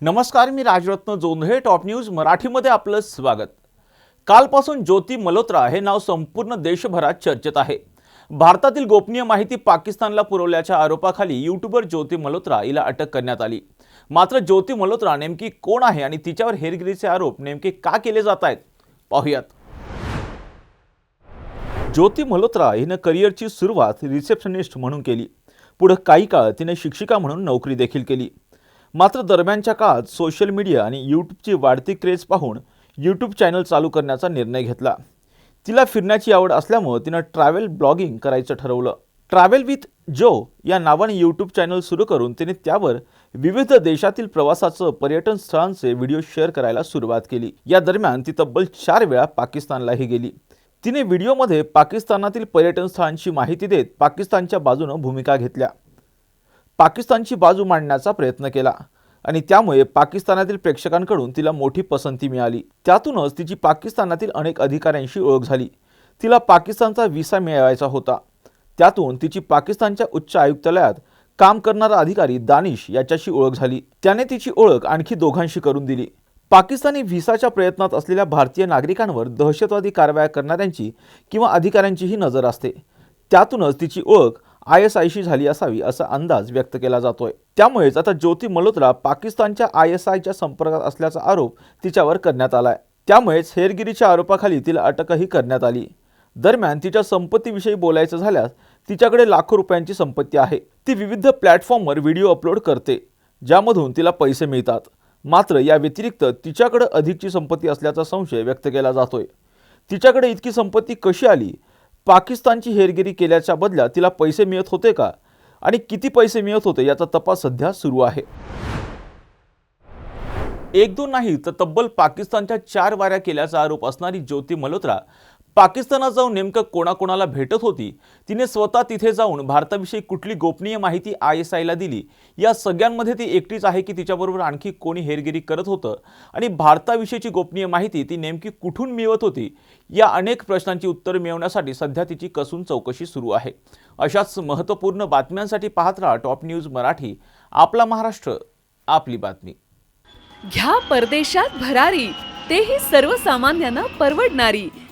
नमस्कार मी Rajratna Jondhale top news मराठीमध्ये आपलं स्वागत. कालपासून ज्योती मल्होत्रा हे नाव संपूर्ण देशभरात चर्चेत आहे. भारतातील गोपनीय माहिती पाकिस्तानला पुरवल्याच्या आरोपाखाली यूट्यूबर ज्योती मल्होत्रा हिला अटक करण्यात आली. मात्र ज्योती मल्होत्रा नेमकी कोण आहे आणि तिच्यावर हेरगिरीचे आरोप नेमके का केले जात आहेत पाहूयात. ज्योती मल्होत्रा हिनं करिअरची सुरुवात रिसेप्शनिस्ट म्हणून केली. पुढं काही काळ तिने शिक्षिका म्हणून नोकरी देखील केली. मात्र दरम्यानच्या काळात सोशल मीडिया आणि यूट्यूबची वाढती क्रेज पाहून यूट्यूब चॅनल चालू करण्याचा निर्णय घेतला. तिला फिरण्याची आवड असल्यामुळं तिनं ट्रॅव्हल ब्लॉगिंग करायचं ठरवलं. ट्रॅव्हल विथ जो या नावाने यूट्यूब चॅनल सुरू करून तिने त्यावर विविध देशातील प्रवासाचं पर्यटन स्थळांचे व्हिडिओ शेअर करायला सुरुवात केली. या दरम्यान ती तब्बल चार वेळा पाकिस्तानलाही गेली. तिने व्हिडिओमध्ये पाकिस्तानातील पर्यटन स्थळांची माहिती देत पाकिस्तानच्या बाजूनं भूमिका घेतल्या. पाकिस्तानची बाजू मांडण्याचा प्रयत्न केला आणि त्यामुळे पाकिस्तानातील प्रेक्षकांकडून तिला मोठी पसंती मिळाली. त्यातूनच तिची पाकिस्तानातील अनेक अधिकाऱ्यांशी ओळख झाली. तिला पाकिस्तानचा व्हिसा मिळवायचा होता. त्यातून तिची पाकिस्तानच्या उच्च आयुक्तालयात काम करणारा अधिकारी दानिश याच्याशी ओळख झाली. त्याने तिची ओळख आणखी दोघांशी करून दिली. पाकिस्तानी व्हिसाच्या प्रयत्नात असलेल्या भारतीय नागरिकांवर दहशतवादी कारवाया करणाऱ्यांची किंवा अधिकाऱ्यांचीही नजर असते. त्यातूनच तिची ओळख आय एस आयशी झाली असावी असा अंदाज व्यक्त केला जातोय. त्यामुळेच आता ज्योती मल्होत्रा पाकिस्तानच्या आय एस आयच्या संपर्कात असल्याचा आरोप तिच्यावर करण्यात आलाय. त्यामुळेच हेरगिरीच्या आरोपाखाली तिला अटकही करण्यात आली. दरम्यान तिच्या संपत्तीविषयी बोलायचं झाल्यास तिच्याकडे लाखो रुपयांची संपत्ती आहे. ती विविध प्लॅटफॉर्मवर व्हिडिओ अपलोड करते ज्यामधून तिला पैसे मिळतात. मात्र या व्यतिरिक्त तिच्याकडे अधिकची संपत्ती असल्याचा संशय व्यक्त केला जातोय. तिच्याकडे इतकी संपत्ती कशी आली? पाकिस्तानची हेरगिरी केल्याच्या बदल्यात तिला पैसे मिळत होते का? आणि किती पैसे मिळत होते याचा तपास सध्या सुरू आहे. एक दोन नाही तर तब्बल पाकिस्तानच्या चार वाऱ्या केल्याचा आरोप असणारी ज्योती मल्होत्रा पाकिस्तानात जाऊन नेमकं कोणाकोणाला भेटत होती तिने स्वतः तिथे जाऊन भारताविषयी कुठली गोपनीय माहिती आय एस आयला दिली या सगळ्यांमध्ये ती एकटीच आहे की तिच्याबरोबर आणखी कोणी हेरगिरी करत होतं? आणि भारताविषयीची गोपनीय माहिती ती नेमकी कुठून मिळवत होती? या अनेक प्रश्नांची उत्तरं मिळवण्यासाठी सध्या तिची कसून चौकशी सुरू आहे. अशाच महत्त्वपूर्ण बातम्यांसाठी पाहत राहा टॉप न्यूज मराठी. आपला महाराष्ट्र आपली बातमी. घ्या परदेशात भरारी तेही सर्वसामान्यांना परवडणारी.